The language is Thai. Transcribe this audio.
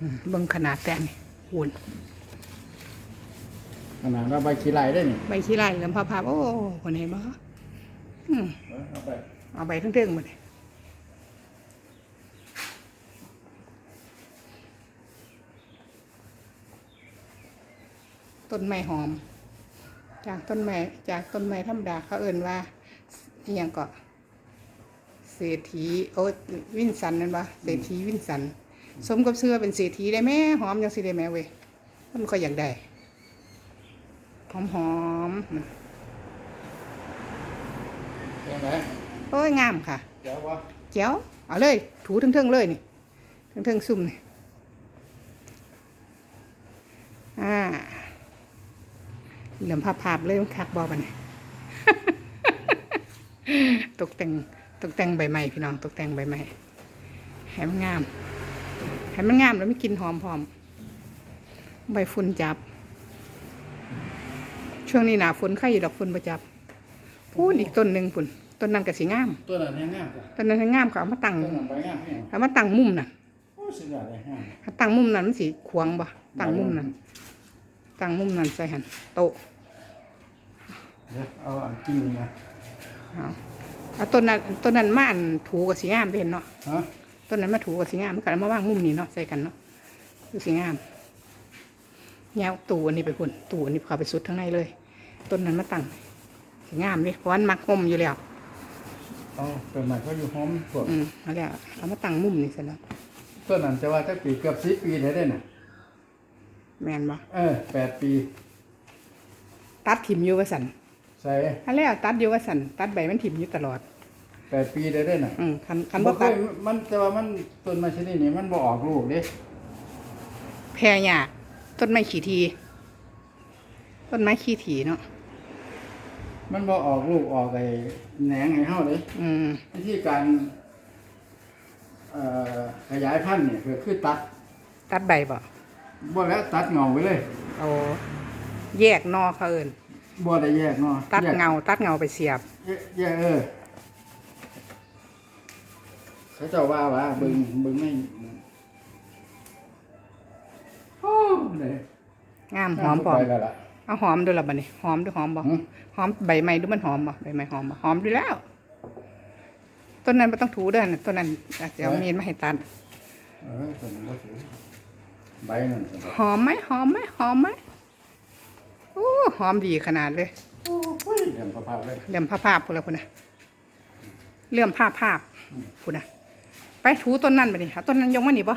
อืมเบิ่งขนาดแต่นี่หุ่นขนาดเราใบขี้ไหลได้นี่ใบขี้ไร่เหลือมพับๆโอ้คนเห็นบ่อืมเออเอาไปเอาใบทั้งเทิงๆหมดเลยต้นไม้หอม จากต้นไม้จากต้นไม้ธรรมดาเขาเอิ่นว่าอหย่างก็เศรษฐีโอ้วินสันนั่นปะเศรษฐีวินสัน สมกับเสื้อเป็นเศรษฐีได้แม่หอมยังสิได้แม่เว้ยมันก็อยากได้หอมหอมๆยังไงโอ้ยงามค่ะเดี๋ยววะเจียวเอาเลย ถูเทิงๆเลยนี่เทิงๆซุ่มนี่อ่าเหลือมภาพๆเลยมันคักบอบันนี่ตกแต่งตกแต่งใบไม้พี่น้องตกแต่งใบไม้ให้มันงาม ให้มันงามแล้วไม่กลินหอมพร้อมใบฝุ่นจับ ช่วงนี้หนาฝนไข่อยู่ดอกฝุ่นประจับพูนอีกต้นหนึ่งฝุ่นต้นนั้นก็สีงามตัวนั้นยังงามจ้ะตอนนั้นงามเขาเอามาตั้งตัวนั้นใบงามแห้งเอามาตั้งมุมน่ะโอ้สุดยอดเลยงามถ้าตั้งมุมนั้นมันสีขวางบ่ตั้งมุมนั้นตั้งมุมนั้นใส่หันโต๊ะเดี๋ยวเอาอันกิ้งมาเอาเอาต้นนั้นต้นนั้นมาอันถูกับสีงามไปเห็นเนาะฮะ ต้นนั้นมาถูกับสีงามมันก็เอามาวางมุมนี้เนาะใส่กันเนาะคือสีงามแนวตู้อันนี้ไปพุ่นตู้อันนี้เข้าไปสุดข้างในเลย ต้นนั้นมาตั้งสีงามเลยเพราะมันมักห่มอยู่แล้วเอาตัวนั้นเขาอยู่หอมพวกอืมเอาแล้วเอามาตั้งมุมนี่เสร็จแล้วตัวนั้นจะว่าถ้าปีเกือบสิบปีได้ได้น่ะแม่นบ่เออแปดปี ตัดถิ่มอยู่ว่าสันใส่อันแล้วตัดอยู่ว่าสันตัดใบมันถิ่มอยู่ตลอด แปดปีได้ได้น่ะอืมคันคันบ่บ่เคตัยดมันแต่ว่ามันต้นไม้ชนิดนี้มันบ่ออกลูกเด้แพรหญ้าต้นไม้ขีที ต้นไม้ขีทีเนาะมันบ่ออกลูกออกไอ้แหนงให้เฮาเด้อืมวิธีการเอ่อขยายพันธุ์เนี่ยคือคือตัดตัดใบบ่บ่แล้วตัดเงาไว้เลยเอาแยกนอเขาเอินบ่ได้แยกเนาะตัดแยกเงา ตัดเงาไปเสียบ แยกแยกเออ เขาเจ้าว่าว่าเบิ่งเบิ่งไม่โอ้เลยงามหอมพร้อม ไปแล้วล่ะ เอาหอมด้วยล่ะบัดนี้หอมด้วยหอมบ่หือหอมใบไม้ดูมันหอมบ่ใบไม้หอมบ่หอมด้วยแล้ว ต้นนั้นบ่ต้องถูเด้อนะต้นนั้นอาจจะเอามีดมาให้ตัดเออต้นนั้นบ่ถือใบนั่นสิหอมไหมหอมไหมหอมไหมโอ้หอมดีขนาดเลยโอ้ยเห็นภาพๆเลย เลื่อมภาพภาพพุ่นละพุ่นนะเลื่อมภาพภาพพุ่นนะไป ถูต้นนั่นไปดิค่ะต้นนั้นยงมานี่ปะ